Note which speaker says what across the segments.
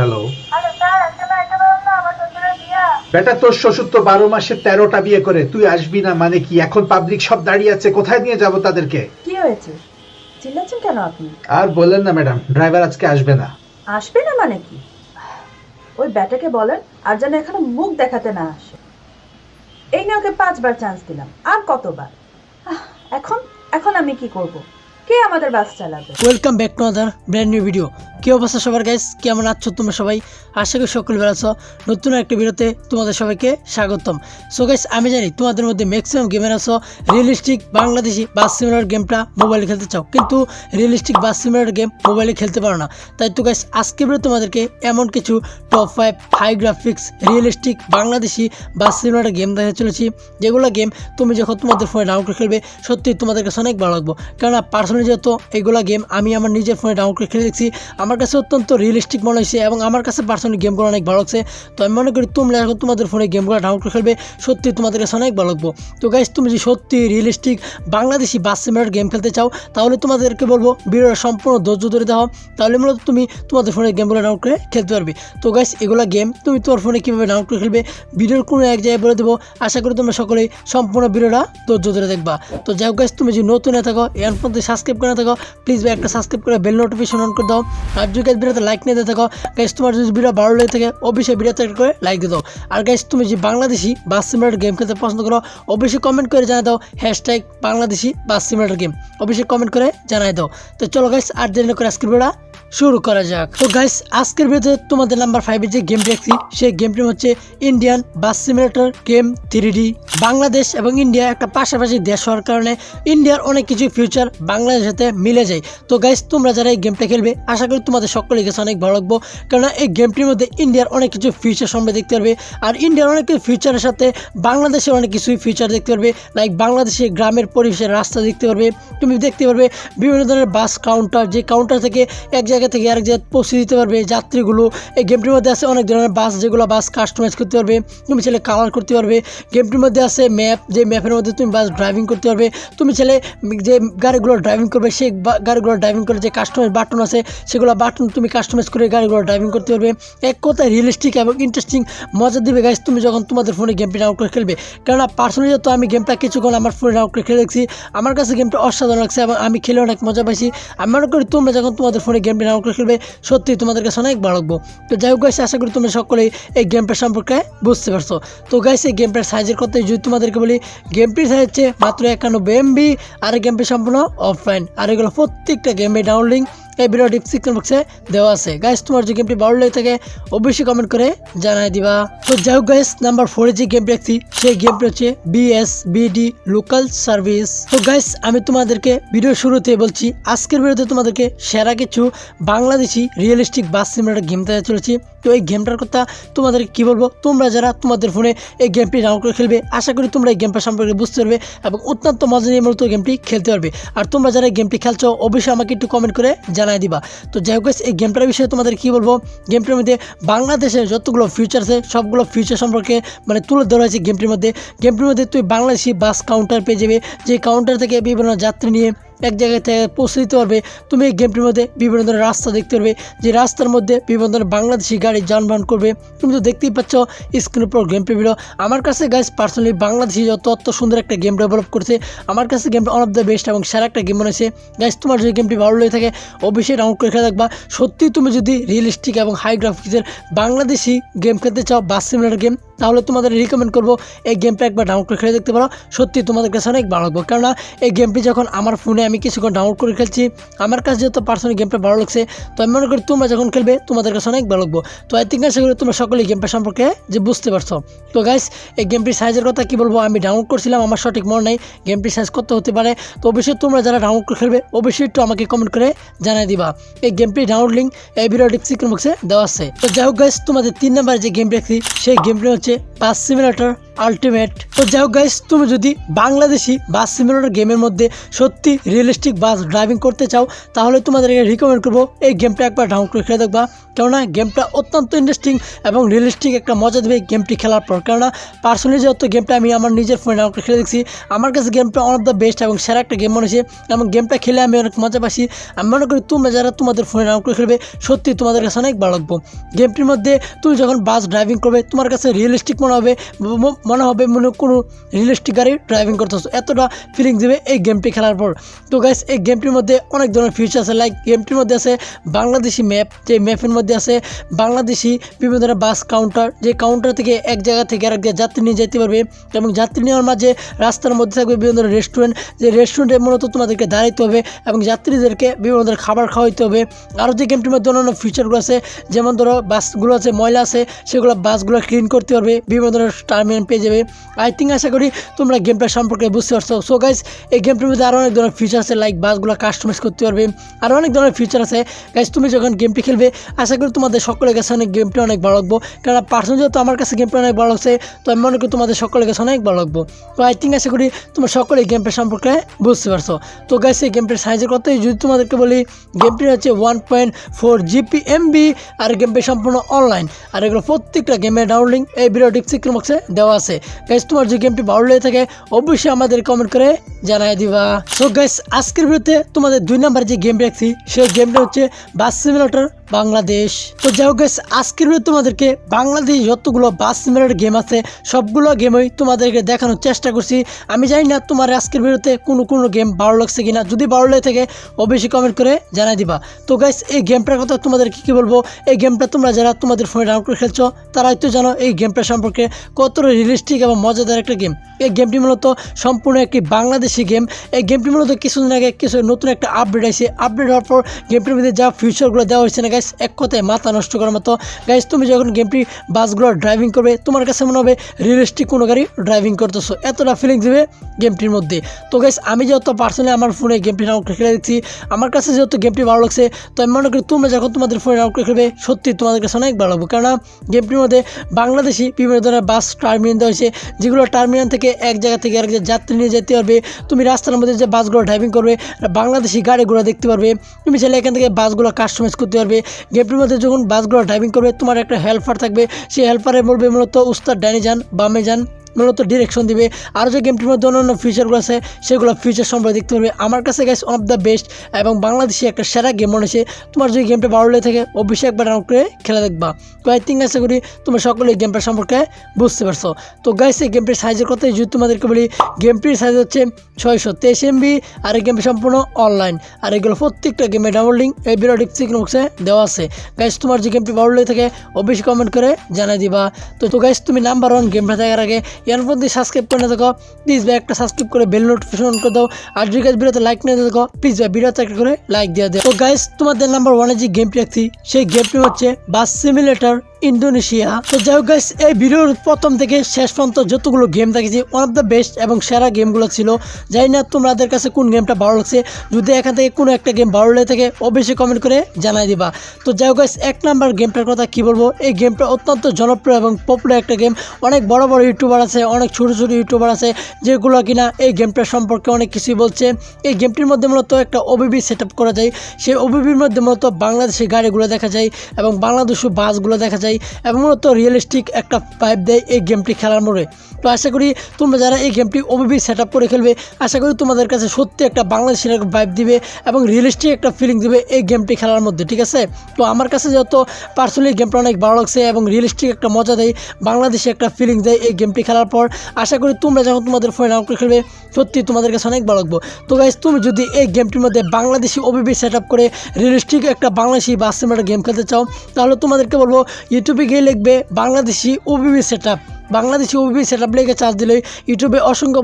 Speaker 1: Hello বেটা তোর শ্বশুর তো বারো মাসে তেরোটা বিয়ে করে। তুই আসবি না মানে কি? এখন পাবলিক সব দাঁড়িয়ে আছে। কোথায় নিয়ে যাব তাদেরকে?
Speaker 2: কি হয়েছে? চিল্লাচ্ছেন কেন আপনি?
Speaker 1: আর বললেন না ম্যাডাম ড্রাইভার আজকে আসবে না।
Speaker 2: আসবে না মানে কি? ওই ব্যাটাকে বলেন আর যেন এখানে মুখ দেখাতে না আসে। এই নিয়ে ওকে পাঁচবার চান্স দিলাম আর কতবার? এখন এখন আমি কি করব? কে আমাদের বাস চালাবে?
Speaker 3: Welcome back to other brand new video অবস্থা সবার গাইস কেমন আছো তোমরা সবাই? আশা করি সকল নতুন ভিডিওতে তোমাদের সবাইকে স্বাগতম। সো গাইস আমি জানি তোমাদের মধ্যে ম্যাক্সিমাম গেমের আছো। রিয়েলিস্টিক বাংলাদেশি বাস সিমিলার গেমটা মোবাইলে খেলতে চাও। কিন্তু রিয়েলিস্টিক বাস সিমিলার গেম মোবাইলে খেলতে পারো না। তাই তো গাইস আজকে ভিডিও তোমাদেরকে এমন কিছু top five high graphics realistic Bangladeshi bus similar game দেখে চলেছি। যেগুলো গেম তুমি যখন তোমাদের ফোনে ডাউনলোড খেলবে সত্যি তোমাদের কাছে অনেক ভালো লাগবে। কেননা পার্সোনালি যেহেতু এইগুলো গেম আমি আমার নিজের ফোনে ডাউনলোড করে খেলে দেখছি। আমার কাছে অত্যন্ত রিয়েলিস্টিক মনে হয়েছে এবং আমার কাছে পার্সোনালি গেমগুলো অনেক ভালো লাগছে। তো আমি মনে করি তোমরা এখন তোমাদের ফোনে গেমগুলো ডাউনলোড করে খেলবে, সত্যি তোমাদের কাছে অনেক ভালো লাগবো। তো গাইস তুমি যদি সত্যি realistic Bangladeshi bus similar game খেলতে চাও, তাহলে তোমাদেরকে বলব ভিডিওটা সম্পূর্ণ ধৈর্য ধরে দাও তাহলে মূলত তুমি তোমাদের ফোনে গেমগুলো ডাউনলোড করে খেলতে পারবে। তো গাইস এগুলো গেম তুমি তোমার ফোনে কীভাবে ডাউনলোড করে খেলবে, ভিডিওর কোনো এক জায়গায় বলে দেবো। আশা করি তোমরা সকলেই সম্পূর্ণ ভিডিওটা ধৈর্য ধরে দেখবা। তো যাই হোক গাইস তুমি যদি নতুন হয়ে থাকো এর মধ্যে সাবস্ক্রাইব করে থাকো প্লিজ ভাই, একটা সাবস্ক্রাইব করে বেল নোটিফিকেশন অন করে দাও। আর যদি গাইস ভিডিওতে লাইক নিয়ে থাকো গাইস তোমার যদি ভিডিও ভালো লেগে থাকে, অবশ্যই ভিডিওতে একটা করে লাইক দিয়ে দাও। আর গাইস তুমি যদি বাংলাদেশি বাস সিমিলার গেম খেলতে পছন্দ করো, অবশ্যই কমেন্ট করে জানাই দাও hashtag Bangladeshi bus similar game অবশ্যই কমেন্ট করে জানাই দাও। তো চলো গাইস আর দেরি করে আজকের ভিডিওটা শুরু করা যাক। তো গাইস আজকের ভিডিওতে তোমাদের নাম্বার ফাইভে যে গেমটি দেখছি, সেই গেমটি হচ্ছে Indian bus simulator game three Bangladesh এবং ইন্ডিয়া একটা পাশাপাশি দেশ হওয়ার কারণে ইন্ডিয়ার অনেক কিছু ফিউচার বাংলাদেশের সাথে মিলে যায়। তো গাইস তোমরা যারা এই গেমটা খেলবে, আশা করি তোমাদের সকলের কাছে অনেক ভালো লাগবো। কেননা এই গেমটির মধ্যে ইন্ডিয়ার অনেক কিছু ফিউচার সম্পর্কে দেখতে পারবে। আর ইন্ডিয়ার অনেক কিছু ফিউচারের সাথে বাংলাদেশের অনেক কিছুই ফিউচার দেখতে পারবে। লাইক বাংলাদেশের গ্রামের পরিবেশের রাস্তা দেখতে পারবে। তুমি দেখতে পারবে বিভিন্ন ধরনের বাস কাউন্টার যে কাউন্টার থেকে এক জায়গা থেকে আরেক জায়গায় পৌঁছে দিতে পারবে যাত্রীগুলো। এই গেমটির মধ্যে আছে অনেক ধরনের বাস যেগুলো বাস কাস্টমাইজ করতে পারবে। তুমি ছেলে কালার করতে পারবে। গেমটির মধ্যে আছে ম্যাপ যে ম্যাপের মধ্যে তুমি বাস ড্রাইভিং করতে পারবে। তুমি ছেলে যে গাড়িগুলো ড্রাইভিং করবে সেই গাড়িগুলো ড্রাইভিং করে যে কাস্টমাইজ বাটন আছে, সেগুলো বাটন তুমি কাস্টমাইজ করে গাড়িগুলো ড্রাইভিং করতে পারবে। এক কথায় রিয়েলিস্টিক এবং ইন্টারেস্টিং মজা দিবে গাইস তুমি যখন তোমাদের ফোনে গেমটি ডাউনলোড করে খেলবে। কেননা পার্সোনালি তো আমি গেমটা কিছুক্ষণ আমার ফোনে ডাউনলোড করে খেলে দেখছি, আমার কাছে গেমটা অসাধারণ লাগছে এবং আমি খেলে অনেক মজা পাইছি। আমি মনে করি তোমরা যখন তোমাদের ফোনে গেমটি ডাউনলোড করে খেলবে সত্যি তোমাদের কাছে অনেক ভালো লাগবো। তো যাই হোক গাইস আশা করি তোমরা সকলেই এই গেমটার সম্পর্কে বুঝতে পারছ। তো গাইস এই গেমটার সাইজের কথা যদি তোমাদেরকে বলি গেমটির সাইজ হচ্ছে মাত্র একানব্বই এমবি আর গেমটি সম্পূর্ণ অফলাইন আর এগুলো প্রত্যেকটা গেমে ডাউনলিং এই ভিডিও ডিসক্রিপশন বক্সে দেওয়া আছে। গাইস তোমার যে গেমটি ভালো লেগে থাকে, অবশ্যই কমেন্ট করে জানাই দিবা। তো যাই হোক গাইস নাম্বার ফোরে যে গেমটি দেখছি, সেই গেমটি হচ্ছে বিএস বিডি লোকাল সার্ভিস তো গাইস আমি তোমাদেরকে ভিডিও শুরুতে বলছি, আজকের ভিডিওতে তোমাদেরকে সেরা কিছু Bangladeshi realistic bus similar game দেওয়া চলেছি। তো এই গেমটার কথা তোমাদের কি বলব? তোমরা যারা তোমাদের ফোনে এই গেমটি ডাউনলোড করে খেলবে, আশা করি তোমরা এই গেমটা সম্পর্কে বুঝতে পারবে এবং অত্যন্ত মজা নিয়ে মূলত গেমটি খেলতে পারবে। আর তোমরা যারা এই গেমটি খেলছো, অবশ্যই আমাকে একটু কমেন্ট করে জানাই দিবা। তো যাই হোক এই গেমটার বিষয়ে তোমাদের কি বলব? গেমটির মধ্যে বাংলাদেশের যতগুলো ফিউচার আছে, সবগুলো ফিউচার সম্পর্কে মানে তুলে ধরা হয়েছে গেমটির মধ্যে। গেমটির মধ্যে তুই বাংলাদেশি বাস কাউন্টার পেয়ে যাবে। যে কাউন্টার থেকে বিভিন্ন যাত্রী নিয়ে এক জায়গায় থেকে পৌঁছে দিতে পারবে। তুমি এই গেমটির মধ্যে বিভিন্ন ধরনের রাস্তা দেখতে পারবে, যে রাস্তার মধ্যে বিভিন্ন ধরনের বাংলাদেশি গাড়ি যানবাহন করবে। তুমি তো দেখতেই পাচ্ছ স্ক্রিনের উপর গেমটি ভিডিও আমার কাছে গাইজ পার্সোনালি বাংলাদেশি যত অত সুন্দর একটা গেম ডেভেলপ করছে, আমার কাছে গেমটা অন অফ দ্য বেস্ট এবং সেরা একটা গেম মনে হয়েছে। গাইজ তোমার যদি গেমটি ভালো লেগে থাকে, অবশ্যই ডাউনলোড করে খেলে থাকবা সত্যি তুমি যদি রিয়েলিস্টিক এবং হাই গ্রাফিক্সের বাংলাদেশি গেম খেলতে চাও বাস সিমিলার গেম তাহলে তোমাদের রিকমেন্ড করব এই গেমটা একবার ডাউনলোড করে খেলে দেখতে পারো। সত্যি তোমাদের কাছে অনেক ভালো লাগবে। কেননা এই গেমটি যখন আমার ফোনে আমি কিছুক্ষণ ডাউনলোড করে খেলছি, আমার কাছে যেহেতু পার্সোনালি গেমটা ভালো লাগছে, তো আমি মনে করি তোমরা যখন খেলবে তোমাদের কাছে অনেক ভালো লাগবে। তো আই থিঙ্ক আশা করি তোমরা সকলেই গেমটা সম্পর্কে যে বুঝতে পারছ। তো গাইস এই গেমটির সাইজের কথা কি বলব? আমি ডাউনলোড করছিলাম, আমার সঠিক মনে নেই। গেমটির সাইজ কত হতে পারে? তো অবশ্যই তোমরা যারা ডাউনলোড করে খেলবে, অবশ্যই একটু আমাকে কমেন্ট করে জানাই দিবা। এই গেমটির ডাউনলোড লিঙ্ক এই ভিডিও ডিসক্রিপশন বক্সে দেওয়া আছে। তো যাই হোক গাইস তোমাদের তিন নাম্বার যে গেম দেখছি, সেই গেমটি হচ্ছে হচ্ছে বাস সিমিলেটর আলটিমেট। তো যাই হোক গাইস তুমি যদি বাংলাদেশি বাস সিমিলেটর গেমের মধ্যে সত্যি রিয়েলিস্টিক বাস ড্রাইভিং করতে চাও, তাহলে তোমাদেরকে রিকমেন্ড করব এই গেমটা একবার ডাউনলোড করে খেলে দেখবা। কেননা গেমটা অত্যন্ত ইন্টারেস্টিং এবং রিয়েলিস্টিক একটা মজা দেবে গেমটি খেলার পর। কেননা পার্সোনালি যেহেতু গেমটা আমি আমার নিজের ফোনে ডাউনলোড করে খেলে দেখছি, আমার কাছে গেমটা অন অফ দ্য বেস্ট এবং সেরা একটা গেম মনে হয়েছে এবং গেমটা খেলে আমি অনেক মজা পাচ্ছি। আমি মনে করি তোমরা যারা তোমাদের ফোনে ডাউনলোড করে খেলবে, সত্যি তোমাদের কাছে অনেক ভালো লাগবো। গেমটির মধ্যে তুমি যখন বাস ড্রাইভিং করবে, তোমার কাছে রিয়েলিস্টিক মনে হবে মনে হবে মনে কোনো রিয়েলিস্টিক গাড়ি ড্রাইভিং করতেছো। এতটা ফিলিং দেবে এই গেমটি খেলার পর। তো গাইস এই গেমটির মধ্যে অনেক ধরনের ফিচার আছে। লাইক গেমটির মধ্যে আছে বাংলাদেশি ম্যাপ যে ম্যাপের মধ্যে আছে বাংলাদেশি বিভিন্ন ধরনের বাস কাউন্টার যে কাউন্টার থেকে এক জায়গা থেকে আরেক জায়গায় যাত্রী নিয়ে যেতে পারবে। এবং যাত্রী নেওয়ার মাঝে রাস্তার মধ্যে থাকবে বিভিন্ন ধরনের রেস্টুরেন্ট যে রেস্টুরেন্টে মূলত তোমাদেরকে দাঁড়াইতে হবে এবং যাত্রীদেরকে বিভিন্ন ধরনের খাবার খাওয়াইতে হবে। আরও যে গেমটির মধ্যে অন্যান্য ফিচারগুলো আছে, যেমন ধরো বাসগুলো আছে, ময়লা আছে, সেগুলো বাসগুলো ক্লিন করতে পারবে। বিভিন্ন ধরনের টার্মিনাল পেয়ে যাবে। আই থিঙ্ক আশা করি তোমরা গেমটা সম্পর্কে বুঝতে পারছ। সো গাইস এই গেমটির মধ্যে আরও অনেক ধরনের ফিচার আছে লাইক বাসগুলো কাস্টমাইজ করতে পারবে। আরও অনেক ধরনের ফিচার আছে। গাইস তুমি যখন গেমটি খেলবে, আশা করি তোমাদের সকলের কাছে অনেক গেমটা অনেক ভালো লাগবো। কারণ পার্সোনাল যেহেতু আমার কাছে গেমটা অনেক ভালো লাগছে, তো আমি মনে করি তোমাদের সকলের কাছে অনেক ভালো লাগবো। তো আই থিঙ্ক আশা করি তোমরা সকলে গেমটা সম্পর্কে বুঝতে পারছ। তো গাইস এই গেমটির সাইজের কথাই যদি তোমাদেরকে বলি গেমটি হচ্ছে one point four GB MB আর গেমটি সম্পূর্ণ অনলাইন আর এগুলো প্রত্যেকটা গেমের ডাউনলিং এই ভিডিও ডিসক্রিপশন বক্সে দেওয়া আছে। গাইস তোমার যে গেমটি ভালো লেগে থাকে, অবশ্যই আমাদের কমেন্ট করে জানাই দিবা। সো গাইস আজকের ভিডিওতে তোমাদের দুই নাম্বার যে গেম রাখছি সেই গেমটা হচ্ছে বাস সিমিলেটর বাংলাদেশ। তো যাই হোক আজকের ভিডিও তোমাদেরকে বাংলাদেশ যতগুলো বাস সিমিলেটর গেম আছে, সবগুলো গেমই তোমাদেরকে দেখানোর চেষ্টা করছি। আমি জানি না তোমার আজকের ভিডিওতে কোনো কোনো গেম ভালো লাগছে কিনা। যদি ভালো লেগে থাকে, অবশ্যই কমেন্ট করে জানাই দিবা। তো গাইস এই গেমটার কথা তোমাদের কি কি বলব? এই গেমটা তোমরা যারা তোমাদের ফোনে ডাউনলোড করে খেলছো, তারাই তো জানো এই গেমটা সম্পর্কে কতটা রিয়েলিস্টিক এবং মজাদার একটা গেম এই গেমটি মূলত সম্পূর্ণ একটি বাংলাদেশি গেম এই গেমটি মূলত কিছুদিন আগে কিছু নতুন একটা আপডেট আছে আপডেট হওয়ার পর গেমটির মধ্যে যা ফিউচারগুলো দেওয়া হয়েছে না গাইস এক কথায় মাথা নষ্ট করার মতো। গাইস তুমি যখন গেমটি বাসগুলো ড্রাইভিং করবে, তোমার কাছে মনে হবে রিয়েলিস্টিক কোনো গাড়ি ড্রাইভিং করতেছো। এতটা ফিলিং দেবে গেমটির মধ্যে। তো গাইস আমি যেহেতু পার্সোনালি আমার ফোনে গেমটি ডাউনলোড খেলে দিচ্ছি, আমার কাছে যেহেতু গেমটি ভালো লাগছে, তো আমি মনে করি তোমরা যখন তোমাদের ফোনে ডাউনলোড খেলবে সত্যি তোমাদের কাছে অনেক ভালো লাগবে। কেননা গেমটির মধ্যে বাংলাদেশি বিভিন্ন ধরনের বাস টার্মিনাল দেওয়া হয়েছে, যেগুলো টার্মিনাল থেকে এক জায়গা থেকে আরেক যাত্রী নিয়ে যেতে পারবে। তুমি রাস্তার মধ্যে যে বাসগুলো ড্রাইভিং করবে, বাংলাদেশি গাড়িগুলো দেখতে পারবে। তুমি চাইলে এখান থেকে বাসগুলো কাস্টমাইজ করতে পারবে। গেমটির মধ্যে যখন বাসগুলো ড্রাইভিং করবে, তোমার একটা হেল্পার থাকবে। সেই হেল্পারে বলবে মূলত উস্তাদ ডাইনে যান, বামে যান। মূলত ডিরেকশন দিবে। আরও যে গেমটির মধ্যে অন্যান্য ফিচারগুলো আছে, সেগুলো ফিচার সম্পর্কে দেখতে পারবে। আমার কাছে গাইস অফ দ্য বেস্ট এবং বাংলাদেশি একটা সেরা গেম মনে হয়েছে তোমার যদি গেমটা ভালো লেগে থাকে, অবশ্যই একবার ডাউনলোড করে খেলা দেখবা। তো আই থিঙ্ক আশা করি তোমরা সকলে এই গেমটা সম্পর্কে বুঝতে পারছ। তো গাইস এই গেমটির সাইজের কথাই যদি তোমাদেরকে বলি গেমটির সাইজ হচ্ছে ছয়শো তেইশ এমবি আর এই গেমটি সম্পূর্ণ অনলাইন আর এগুলো প্রত্যেকটা গেমের ডাউনলোডিং এই ভিডিও ডিসক্রিপশন বক্সে দেওয়া আছে। গাইস তোমার যে গেমটি ভালো লেগে থাকে, অবশ্যই কমেন্ট করে জানাই দিবা। তো তো গাইস তুমি নাম্বার ওয়ান গেমটা দেখার আগে এর মধ্যে সাবস্ক্রাইব করে থাকো। প্লিজ ভাই, একটা সাবস্ক্রাইব করে বেল নোটিফিকেশন করে দাও। আর যদি গাছ ভিডিওতে লাইক না দেখো প্লিজ ভাই ভিডিওতে একটা করে লাইক দিয়ে দেয় তো গাইজ তোমাদের নাম্বার ওয়ানে যে গেমটি রাখছি সেই গেমটি হচ্ছে বাস সিমিলেটর ইন্দোনেশিয়া। তো যাই হোক গাইস এই ভিডিওর প্রথম থেকে শেষ পর্যন্ত যতগুলো গেম দেখেছি ওয়ান অফ দ্য বেস্ট এবং সেরা গেমগুলো ছিল। জানি না তোমাদের কাছে কোন গেমটা ভালো লাগছে। যদি এখান থেকে কোনো একটা গেম ভালো লেগে থাকে, অবশ্যই কমেন্ট করে জানাই দিবা। তো যাই হোক গাইস এক নাম্বার গেমটার কথা কি বলব? এই গেমটা অত্যন্ত জনপ্রিয় এবং পপুলার একটা গেম অনেক বড় বড় ইউটিউবার আছে, অনেক ছোটো ছোটো ইউটিউবার আছে, যেগুলো কিনা এই গেমটার সম্পর্কে অনেক কিছুই বলছে। এই গেমটির মধ্যে মূলত একটা ওবিবি সেট করা যায়। সেই ওবিবির মধ্যে মূলত বাংলাদেশের গাড়িগুলো দেখা যায় এবং বাংলাদেশি বাসগুলো দেখা যায়। এবং মূলত রিয়েলিস্টিক একটা পাইপ দেয় এই গেমটি খেলার মোড়ে। তো আশা করি তোমরা যারা এই গেমটি ওবিবি সেট করে খেলবে, আশা করি তোমাদের কাছে সত্যি একটা বাংলাদেশের একটা ভাইব দিবে এবং রিয়েলিস্টিক একটা ফিলিং দিবে এই গেমটি খেলার মধ্যে, ঠিক আছে? তো আমার কাছে যেহেতু পার্সোনালি গেমটা অনেক ভালো লাগছে এবং রিয়েলিস্টিক একটা মজা দেয়, বাংলাদেশে একটা ফিলিং দেয় এই গেমটি খেলার পর, আশা করি তোমরা যখন তোমাদের ফোনে ডাউনলোড করে খেলবে, সত্যি তোমাদের কাছে অনেক ভালো লাগবো। তো গাইজ তুমি যদি এই গেমটির মধ্যে বাংলাদেশি ওবিবি সেট করে রিয়েলিস্টিক একটা বাংলাদেশি বাস সিনেমাটা গেম খেলতে চাও, তাহলে তোমাদেরকে বলব ইউটিউবে গিয়ে লিখবে Bangladeshi OBB set Bangladeshi OBB set up লেগে চার্জ দিলে ইউটিউবে অসংখ্য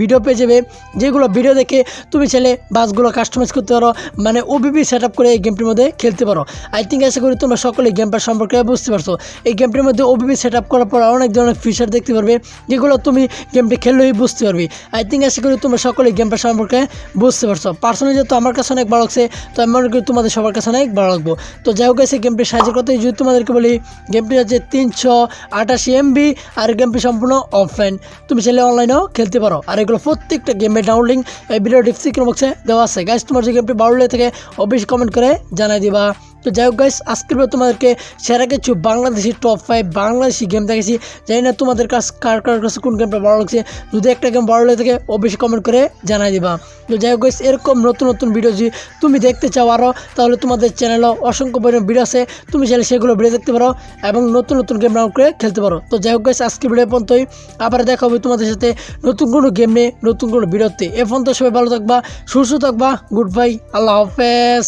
Speaker 3: ভিডিও পেয়ে যাবে, যেগুলো ভিডিও দেখে তুমি ছেলে বাসগুলো কাস্টমাইজ করতে পারো মানে ওবিবি সেট আপ করে এই গেমটির মধ্যে খেলতে পারো। আই থিঙ্ক আশা করি তোমরা সকলে গেমটার সম্পর্কে বুঝতে পারছ। এই গেমটির মধ্যে ওবিবি সেট আপ করার পর অনেক ধরনের ফিচার দেখতে পারবে, যেগুলো তুমি গেমটি খেললেই বুঝতে পারবে। আই থিঙ্ক আশা করি তোমরা সকলে গেমটা সম্পর্কে বুঝতে পারছ। পার্সোনালি যেহেতু আমার কাছে অনেক ভালো লাগছে, তো আমি মনে করি তোমাদের সবার কাছে অনেক ভালো লাগবো। তো যাই হোক এই গেমটির সাইজের কথাই যদি তোমাদেরকে বলি গেমটি হচ্ছে তিনশো আটাশি এমবি আর আর গেমটি সম্পূর্ণ অফলাইন তুমি চাইলে অনলাইনেও খেলতে পারো। আর এগুলো প্রত্যেকটা গেমের ডাউনলিং এই ভিডিও ডিসক্রিপশন বক্সে দেওয়া আছে। গাইজ তোমার যে গেমটি ভালো লেগে থাকে, অবশ্যই কমেন্ট করে জানাই দিবা। তো যাই হোক গাইস আজকের তোমাদেরকে সেরা কিছু Bangladeshi top five Bangladeshi game দেখেছি জানি না তোমাদের কাছ কার কার কাছে কোন গেমটা ভালো লাগছে। যদি একটা গেম ভালো লেগে থাকে, অবশ্যই কমেন্ট করে জানাই দিবা। তো যাই হোক গাইস এরকম নতুন নতুন ভিডিও যদি তুমি দেখতে চাও আরও তাহলে তোমাদের চ্যানেলও অসংখ্য পরিমাণ ভিডিও আছে। তুমি চাইলে সেগুলো ভিডিও দেখতে পারো এবং নতুন নতুন গেম ডাউনলোড করে খেলতে পারো। তো যাই হোক গাইস আজকে ভিডিও পর্যন্তই। আবার দেখা হবে তোমাদের সাথে নতুন কোনো গেম নিয়ে, নতুন কোনো ভিডিওতে এ পর্যন্ত সবাই ভালো থাকবা, সুস্থ থাকবা গুড বাই আল্লাহ হাফেজ।